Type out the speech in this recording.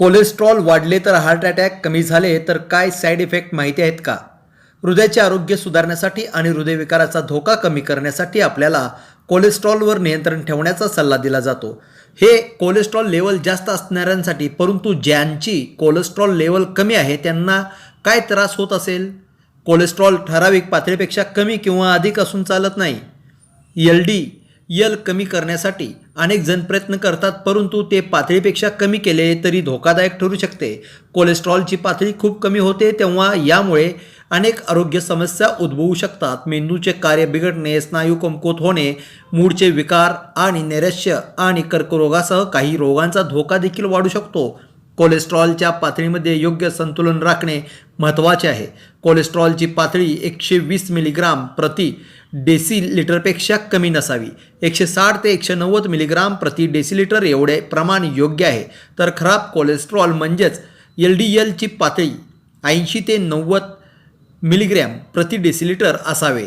Cholesterol वाढले तर heart attack कमी झाले तर काय साईड इफेक्ट माहिती आहेत का? हृदयाचे आरोग्य सुधारण्यासाठी आणि हृदयविकाराचा धोका कमी करण्यासाठी आपल्याला कोलेस्ट्रॉलवर नियंत्रण ठेवण्याचा सल्ला दिला जातो. हे कोलेस्ट्रॉल लेवल जास्त असणाऱ्यांसाठी परंतु ज्यांची कोलेस्ट्रॉल लेवल कमी आहे त्यांना काय त्रास होत असेल? कोलेस्ट्रॉल ठराविक पातळीपेक्षा कमी किंवा अधिक असून चालत नाही. एल डी यल कमी करण्यासाठी अनेक जण प्रयत्न करतात परंतु ते पातळीपेक्षा कमी केले तरी धोकादायक ठरू शकते. कोलेस्ट्रॉलची पातळी खूप कमी होते तेव्हा यामुळे अनेक आरोग्य समस्या उद्भवू शकतात. मेंदूचे कार्य बिघडणे स्नायू कमकुवत होणे मूडचे विकार आणि नैराश्य आणि कर्करोगासह काही रोगांचा धोका देखील वाढू शकतो. कोलेस्ट्रॉलच्या पातळीमध्ये योग्य संतुलन राखणे महत्त्वाचे आहे. कोलेस्ट्रॉलची पातळी एकशे वीस मिलीग्राम प्रति डेसी लिटरपेक्षा कमी नसावी. एकशे साठ ते एकशे नव्वद मिलीग्राम प्रति डेसिलिटर एवढे प्रमाण योग्य आहे. तर खराब कोलेस्ट्रॉल म्हणजेच एल डी एलची पातळी ऐंशी ते नव्वद मिलीग्रॅम प्रति डेसिलिटर असावे.